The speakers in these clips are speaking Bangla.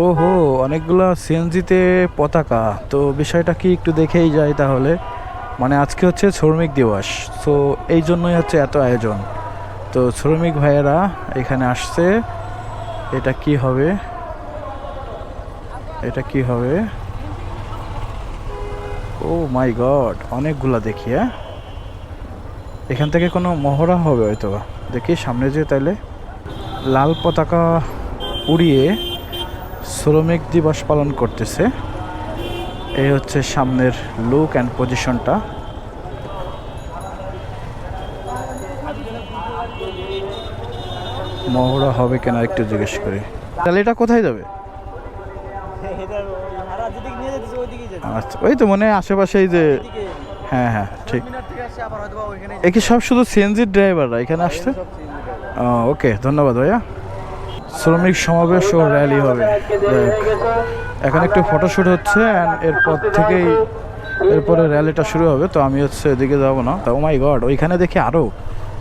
ওহো, অনেকগুলো সিএনজিতে পতাকা। তো বিষয়টা কি একটু দেখেই যাই তাহলে। মানে আজকে হচ্ছে শ্রমিক দিবস, তো এই জন্যই হচ্ছে এত আয়োজন। তো শ্রমিক ভাইয়েরা, এখানে আসছে। এটা কি হবে? এটা কি হবে? ও মাই গড, অনেকগুলা দেখি হ্যাঁ? এখান থেকে কোনো মহড়া হবে হয়তো। দেখি, সামনে যে তাইলে। লাল পতাকা উড়িয়ে শ্রমিক দিবস পালন করতেছে। এই হচ্ছে সামনের লুক অ্যান্ড পজিশনটা মহড়া হবে কেন একটু জিজ্ঞেস করি। তাহলে এটা কোথায় যাবে? আচ্ছা ওই তো মনে হয় আশেপাশে এই যে হ্যাঁ হ্যাঁ ঠিক। এ কি সব শুধু সিএনজির ড্রাইভাররা এখানে আসতে ওকে, ধন্যবাদ ভাইয়া। শ্রমিক সমাবেশ ও র্যালি হবে। এখন একটু ফটোশ্যুট হচ্ছে অ্যান্ড এরপর থেকেই এরপরে র্যালিটা শুরু হবে। তো আমি হচ্ছে এদিকে যাব না। তো মাই গড ওইখানে দেখি আরও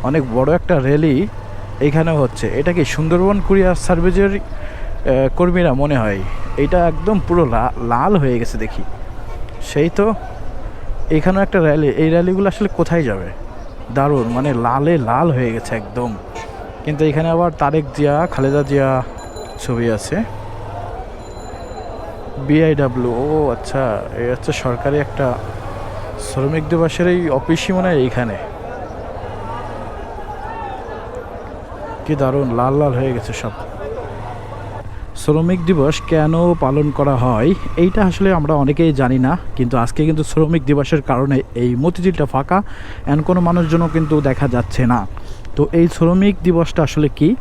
অনেক বড় একটা র্যালি এইখানেও হচ্ছে। এটা কি সুন্দরবন কুরিয়ার সার্ভিসের কর্মীরা মনে হয়? এটা একদম পুরো লাল হয়ে গেছে দেখি। সেই তো, এখানেও একটা র্যালি। এই র্যালিগুলো আসলে কোথায় যাবে? দারুণ মানে লালে লাল হয়ে গেছে একদম। কিন্তু এখানে আবার তারেক জিয়া, খালেদা জিয়া ছবি আছে। বিআইডাব্লিউ ও আচ্ছা এই হচ্ছে সরকারি একটা শ্রমিক দিবসের এই অফিসই মনে হয় এইখানে। কি দারুণ, লাল লাল হয়ে গেছে সব। শ্রমিক দিবস কেন পালন করা হয়, এইটা আসলে আমরা অনেকেই জানি না, কিন্তু আজকে কিন্তু শ্রমিক দিবসের কারণে এই মতিঝিলটা ফাঁকা এমন কোনো মানুষজনও কিন্তু দেখা যাচ্ছে না। তো এই শ্রমিক দিবসটা আসলে কি?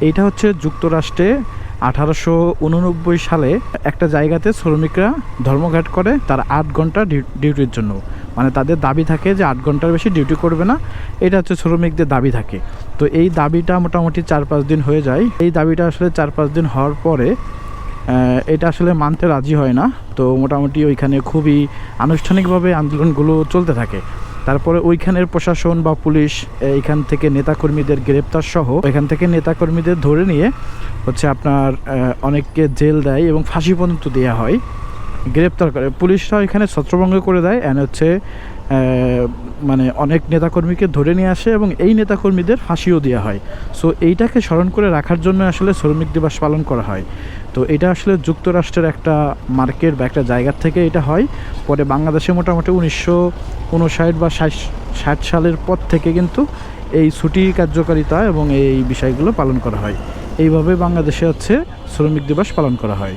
এইটা হচ্ছে যুক্তরাষ্ট্রে আঠারোশো উননব্বই সালে একটা জায়গাতে শ্রমিকরা ধর্মঘাট করে, তার আট ঘণ্টা ডিউ- ডিউটির জন্য। মানে তাদের দাবি থাকে যে আট ঘণ্টার বেশি ডিউটি করবে না, এটা হচ্ছে শ্রমিকদের দাবি থাকে। তো এই দাবিটা মোটামুটি চার পাঁচ দিন হয়ে যায়। এই দাবিটা আসলে চার পাঁচ দিন হওয়ার পরে এটা আসলে মানতে রাজি হয় না। তো মোটামুটি ওইখানে খুবই আনুষ্ঠানিকভাবে আন্দোলনগুলো চলতে থাকে। তারপরে ওইখানের প্রশাসন বা পুলিশ, এইখান থেকে নেতাকর্মীদের গ্রেপ্তার সহ এখান থেকে নেতাকর্মীদের ধরে নিয়ে হচ্ছে আপনার অনেককে জেল দেয় এবং ফাঁসি পর্যন্ত দেওয়া হয়, গ্রেপ্তার করে। পুলিশরা এখানে ছত্রভঙ্গ করে দেয় অ্যান্ড হচ্ছে মানে অনেক নেতাকর্মীকে ধরে নিয়ে আসে এবং এই নেতাকর্মীদের ফাঁসিও দেওয়া হয়। সো এইটাকে স্মরণ করে রাখার জন্য আসলে শ্রমিক দিবস পালন করা হয়। তো এটা আসলে যুক্তরাষ্ট্রের একটা মার্কেট বা একটা জায়গার থেকে এটা হয়। পরে বাংলাদেশে মোটামুটি উনিশশো উনষাট বা ষাট সালের পর থেকে কিন্তু এই ছুটি কার্যকারিতা এবং এই বিষয়গুলো পালন করা হয়। এইভাবে বাংলাদেশে হচ্ছে শ্রমিক দিবস পালন করা হয়।